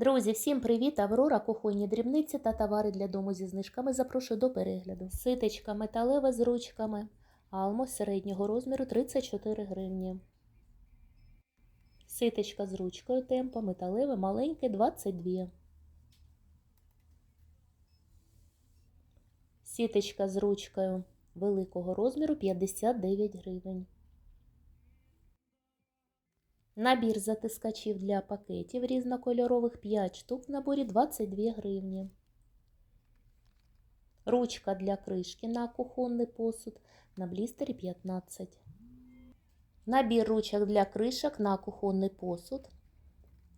Друзі, всім привіт! Аврора, кухонні дрібниці та товари для дому зі знижками. Запрошую до перегляду. Ситечка металева з ручками. Алмо середнього розміру 34 гривні. Ситечка з ручкою темпа металеве маленьке 22. Сіточка з ручкою великого розміру 59 гривень. Набір затискачів для пакетів різнокольорових 5 штук в наборі 22 гривні. Ручка для кришки на кухонний посуд на блістері 15. Набір ручок для кришок на кухонний посуд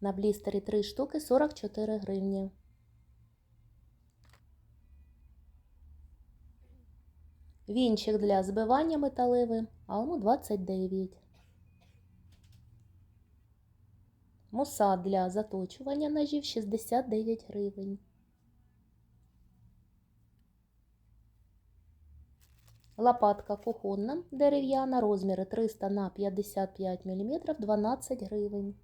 на блістері 3 штуки 44 гривні. Вінчик для збивання металевий, алму 29. Муса для заточування ножів 69 гривень. Лопатка кухонна дерев'яна, розміри 300 на 55 мм 12 гривень.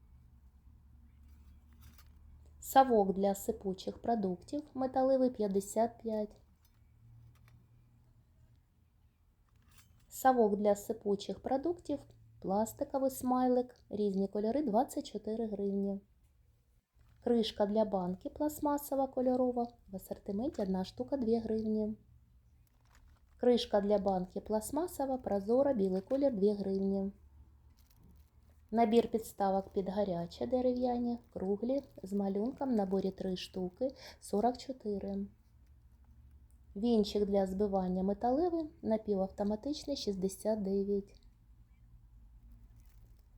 Совок для сипучих продуктів металевий 55. Совок для сипучих продуктів Пластиковий смайлик, різні кольори 24 гривні. Кришка для банки пластмасова кольорова. В асортименті 1 штука 2 гривні. Кришка для банки пластмасова, прозора, білий колір 2 гривні. Набір підставок під гаряче дерев'яні, круглі, з малюнком в наборі 3 штуки 44. Вінчик для збивання металевий, напівавтоматичний 69.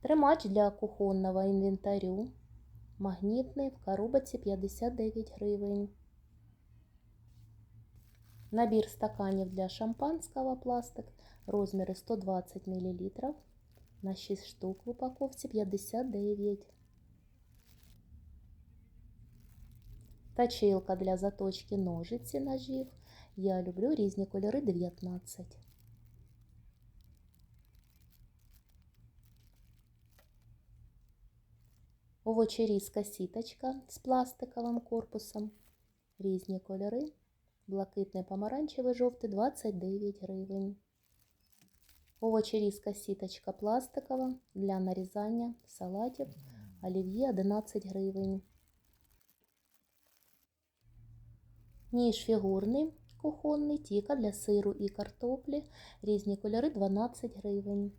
Тримач для кухонного інвентарю. Магнітний в коробці 59 гривень. Набір стаканів для шампанського пластик. Розміри 120 мл. На 6 штук в упаковці 59. Точилка для заточки ножиці ножів. Я люблю різні кольори 19. Овочерізка сіточка з пластиковим корпусом. Різні кольори. Блакитний помаранчевий жовтий 29 гривень. Овочерізка сіточка пластикова для нарізання салатів. Олів'є 11 гривень. Ніж фігурний кухонний, тіка для сиру і картоплі. Різні кольори 12 гривень.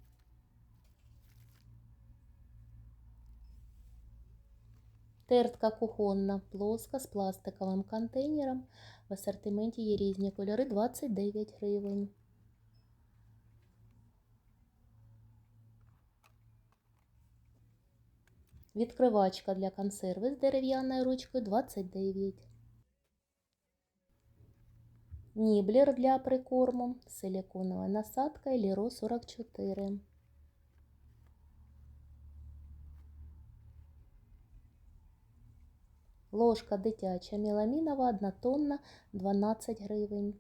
Тертка кухонна, плоска з пластиковим контейнером. В асортименті є різні кольори 29 гривень. Відкривачка для консерви з дерев'яною ручкою 29. Ніблер для прикорму, силиконова насадка Ліро 44. Ложка дитяча меламінова однотонна 12 гривень.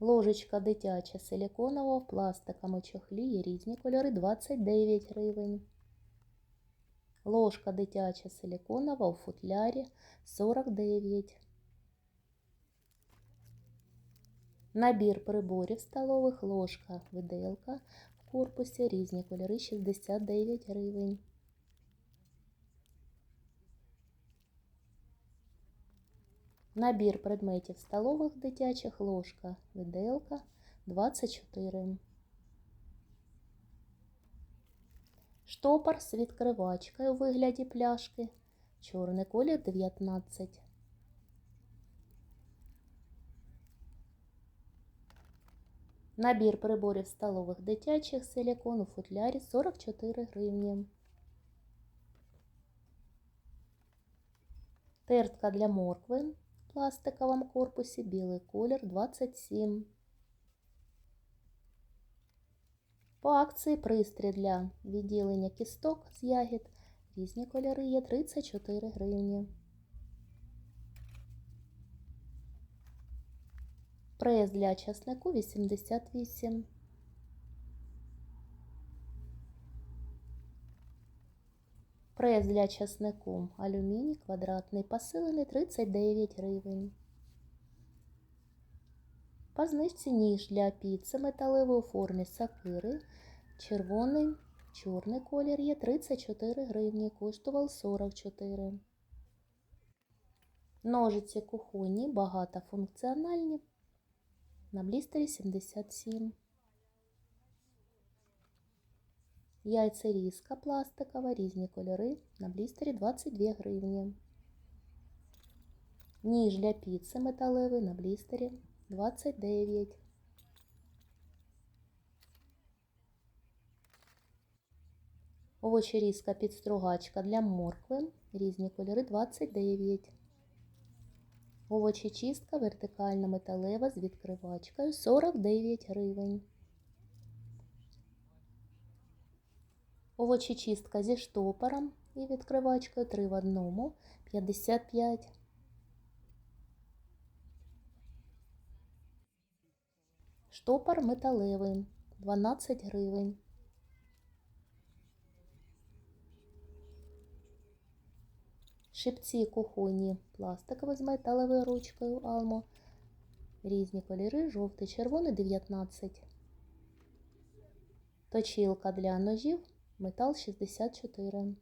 Ложечка дитяча силиконова в пластиковому чохлі є різні кольори 29 гривень. Ложка дитяча силиконова у футлярі 49. Набір приборів столових ложка виделка в корпусі різні кольори 69 гривень. Набір предметів столових дитячих ложка, виделка 24. Штопор з відкривачкою у вигляді пляшки. Чорний колір 19. Набір приборів столових дитячих силікон у футлярі 44 гривні. Тертка для моркви пластиковому корпусі білий колір 27. По акції пристрій для відділення кісток з ягід. Різні кольори є 34 гривні. Прес для часнику 88. Прес для часнику алюміній квадратний посилений 39 гривень. По знижці ніж для піци металевий у формі сакири. Червоний, чорний колір є 34 гривні, коштував 44. Ножиці кухонні, багатофункціональні. На блістері 77. Яйцерізка пластикова, різні кольори. На блістері 22 гривні. Ніж для піци металевий на блістері 29. Овочерізка підстругачка для моркви. Різні кольори 29. Овочечистка вертикальна металева з відкривачкою 49 гривень. Овочечистка зі штопором і відкривачкою 3 в одному 55. Штопор металевий 12 гривень. Шипці кухонні пластикові з металевою ручкою Алмо. Різні кольори, жовтий, червоний 19. Точилка для ножів, метал 64.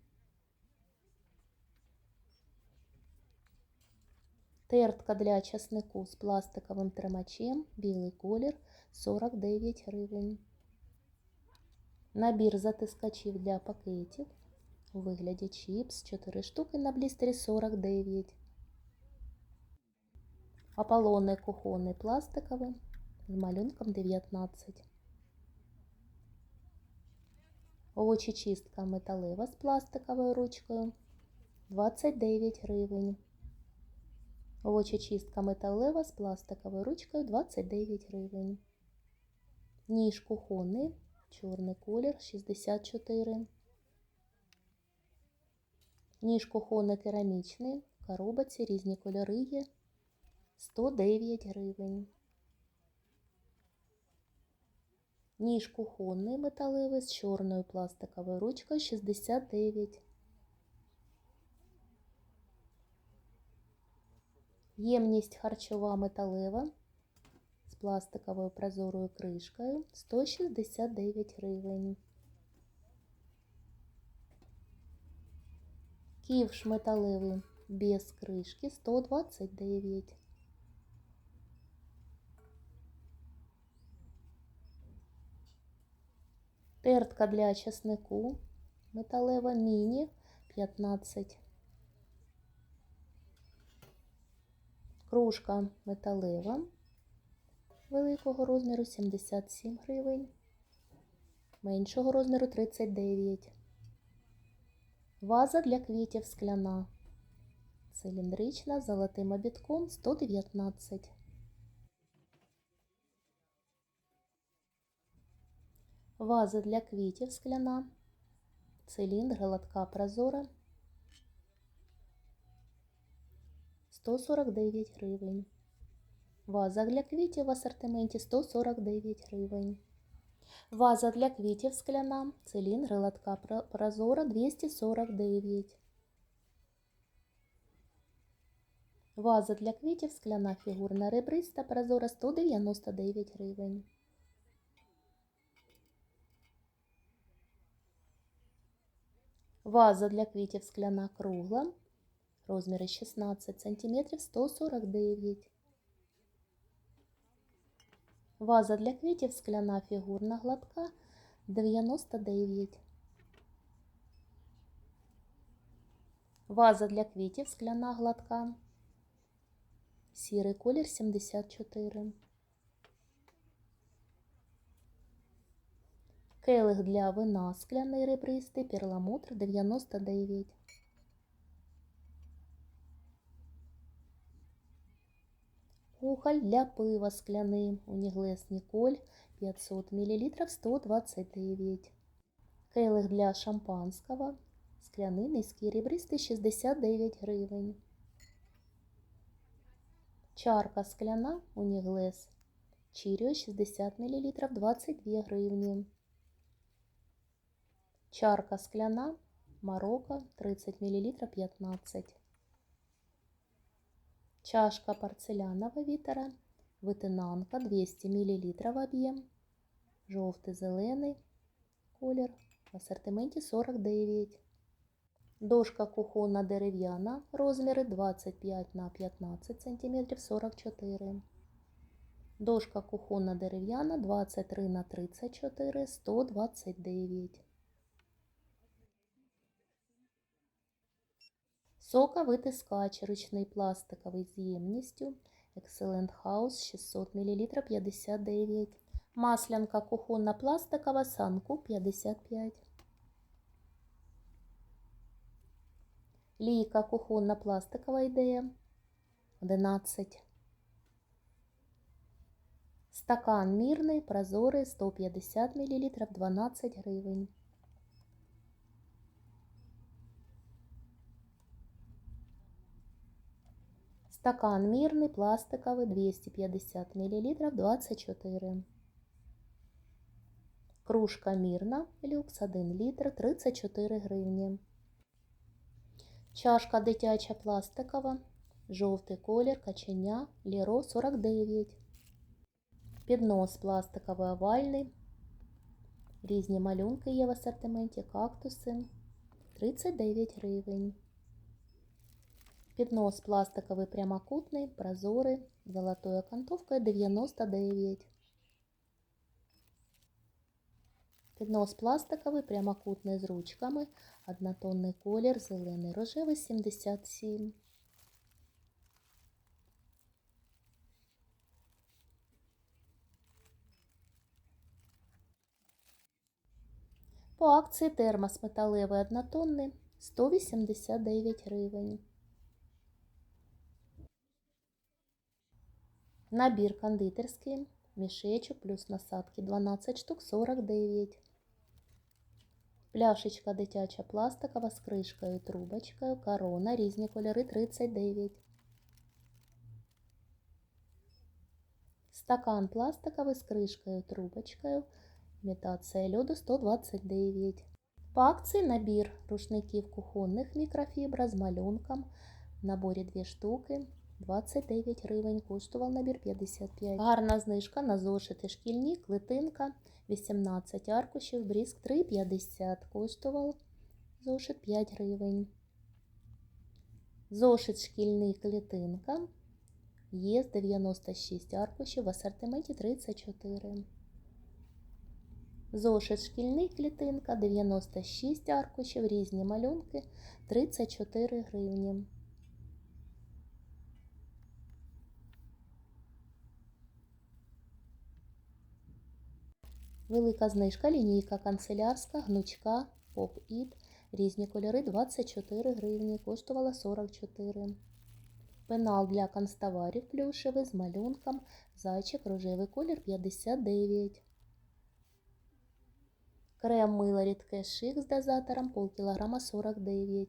Тертка для часнику з пластиковим тримачем, білий колір 49 гривень. Набір затискачів для пакетів у вигляді чіпс 4 штуки на блістері 49. Аполлони кухонний пластиковий з малюнком 19. Овочечистка металева з пластиковою ручкою 29 гривень. Овочечистка металева з пластиковою ручкою 29 гривень. Ніж кухонний, чорний колір 64. Ніж кухонний керамічний, в різні кольори є 109 гривень. Ніж кухонний металевий з чорною пластиковою ручкою 69. Ємність харчова металева з пластиковою прозорою кришкою 169 гривень. Ківш металевий без кришки 129. Тертка для часнику металева міні 15. Кружка металева великого розміру 77 гривень, меншого розміру 39. Ваза для квітів скляна. Циліндрична з золотим обідком 119. Ваза для квітів скляна. Циліндр гладка прозора 149 гривень. Ваза для квітів в асортименті 149 гривень. Ваза для квітів скляна, циліндр гладка прозора 249. Ваза для квітів скляна фігурна ребриста прозора 199 гривень. Ваза для квітів скляна кругла, розміри 16 см 149 Ваза для квітів скляна фігурна гладка 99. Ваза для квітів скляна гладка. Сірий колір 74. Келих для вина скляний ребристий перламутр 99. Кухоль для пива скляний Уніглес Ніколь 500 мл 129. Келих для шампанського скляний низький ребристий 69 гривень. Чарка скляна Уніглес Чіріо 60 мл 22 гривні. Чарка скляна Марокко 30 мл 15. Чашка порцелянова вітера, витинанка 200 мл в об'єм, жовтий зелений колір в асортименті 49. Дошка кухонна дерев'яна, розміри 25 на 15 см 44. Дошка кухонна дерев'яна 23 на 34 129. Соковитискач ручний пластиковий з ємністю Excellent House 600 мл 59. Маслянка кухонна пластикова санку 55. Лійка кухонна пластикова ідея 11. Стакан мірний, прозорий 150 мл 12 гривень. Стакан мірний, пластиковий 250 мл 24. Кружка мірна, люкс 1 літр 34 гривні. Чашка дитяча пластикова, жовтий колір, каченя, ліро 49. Піднос пластиковий овальний. Різні малюнки є в асортименті, кактуси 39 гривень. Піднос пластиковий прямокутний, прозорий, золотою окантовкою 99. Піднос пластиковий, прямокутний з ручками, однотонний колір, зелений, рожевий 77. По акції термос металевий однотонний 189 гривень. Набір кондитерський, мішечок плюс насадки 12 штук 49. Пляшечка дитяча пластикова з кришкою трубочкою, корона, різні кольори 39. Стакан пластиковий з кришкою трубочкою, імітація льоду 129. По акції набір рушників кухонних мікрофібра з малюнком. В наборі 2 штуки. 29 гривень, коштував набір 55. Гарна знижка на зошити шкільні, клетинка, 18 аркушів, бріск 3,50, коштував зошит 5 гривень. Зошит шкільний клетинка є з 96 аркушів, в асортименті 34. Зошит шкільний клітинка, 96 аркушів, різні малюнки, 34 гривні. Велика знижка, лінійка канцелярська, гнучка, поп-іт, різні кольори 24 гривні, коштувала 44. Пенал для канцтоварів плюшевий з малюнком, зайчик, рожевий колір 59. Крем мило рідке шик з дозатором полкілограма 49.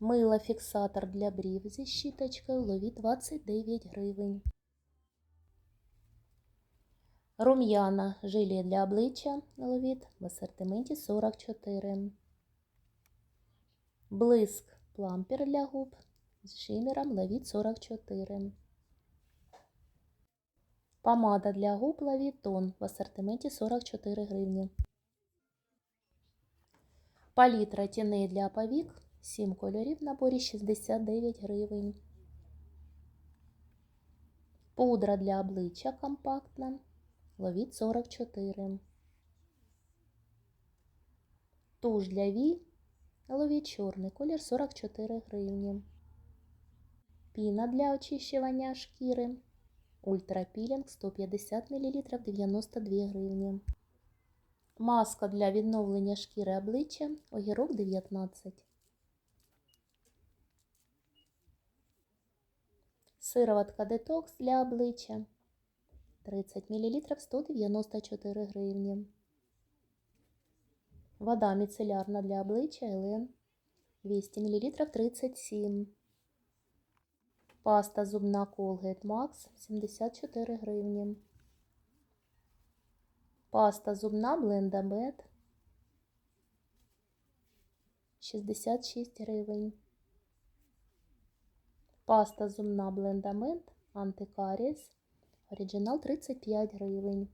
Мило фіксатор для брів зі щіточкою лові 29 гривень. Рум'яна. Желе для обличчя. Ловіт. В асортименті 44. Блиск. Плампер для губ. З шимером ловіт 44. Помада для губ. Ловіт тон. В асортименті 44 гривні. Палітра тіней для повік. 7 кольорів. В наборі 69 гривень. Пудра для обличчя компактна ловіт 44. Туш для вій, ловіт чорний, колір 44 гривні. Піна для очищування шкіри. Ультрапілінг 150 мл 92 гривні. Маска для відновлення шкіри обличчя, огірок 19. Сироватка детокс для обличчя 30 мл 194 гривні. Вода міцелярна для обличчя Елен 200 мл 37. Паста зубна Colgate Max 74 гривні. Паста зубна Blenda Med 66 гривень. Паста зубна блендамент антикаріс. Оригінал 35 гривень.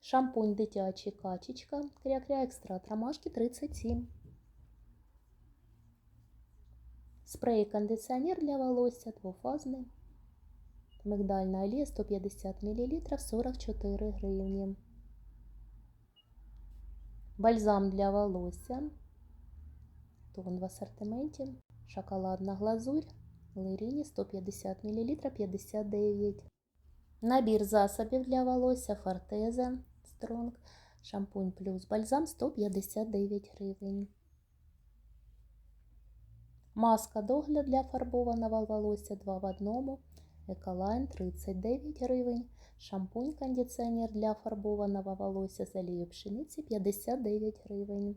Шампунь дитячий качечка. Кря-кря екстракт ромашки 37. Спрей кондиціонер для волосся двофазний. Мигдальна олія 150 мл 44 гривні. Бальзам для волосся. Тон в ассортименті. Шоколадна глазурь. Леріні 150 мл 59. Набір засобів для волосся Фортеза Стронг. Шампунь плюс бальзам 159 гривень. Маска догляд для фарбованого волосся 2 в 1. Еколайн 39 гривень. Шампунь кондиціонер для фарбованого волосся з олією пшениці 59 гривень.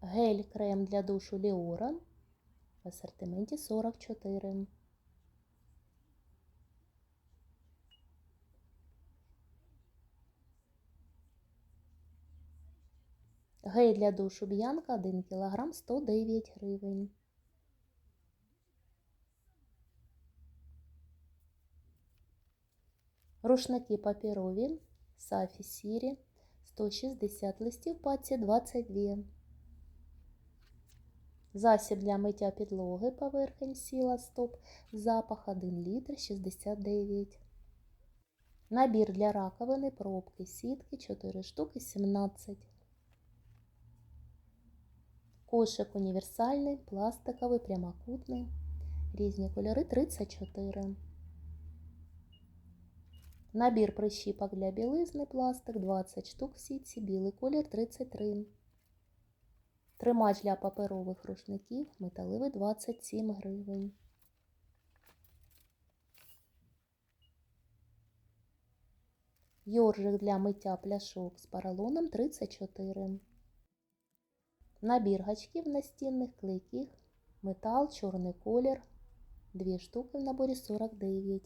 Гель крем для душу Ліора в асортименті 44. Гель для душу Б'янка 1 кг 109 гривень. Рушники паперові Сафі Сірі 160 листів паці 22. Засіб для миття підлоги поверхень сіла стоп. Запах 1 літр 69. Набір для раковини пробки сітки 4 штуки 17. Кошик універсальний, пластиковий, прямокутний. Різні кольори 34. Набір прищіпок для білизни пластик 20 штук сітці, білий колір 33. Тримач для паперових рушників металевий 27 гривень. Йоржик для миття пляшок з поролоном 34. Набір гачків настінних клейких, метал, чорний колір. Дві штуки в наборі 49.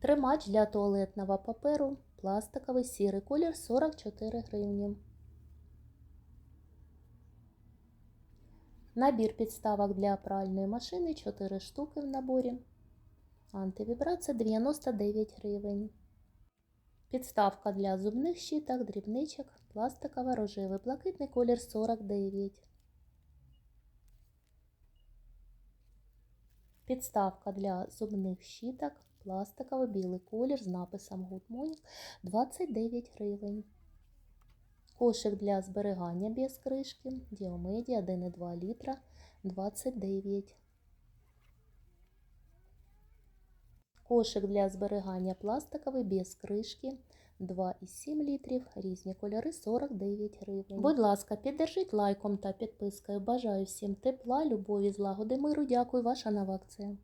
Тримач для туалетного паперу, пластиковий сірий колір 44 гривні. Набір підставок для пральної машини 4 штуки в наборі. Антивібрація 99 гривень. Підставка для зубних щіток, дрібничок, пластикова, рожевий, блакитний колір 49. Підставка для зубних щіток, пластиковий білий колір з написом Good Morning 29 гривень. Кошик для зберігання без кришки, Діомеді 1,2 літра 29. Кошик для зберігання пластиковий без кришки 2,7 літрів, різні кольори 49 гривень. Будь ласка, піддержіть лайком та підпискою. Бажаю всім тепла, любові, злагоди, миру. Дякую, ваша нова акція.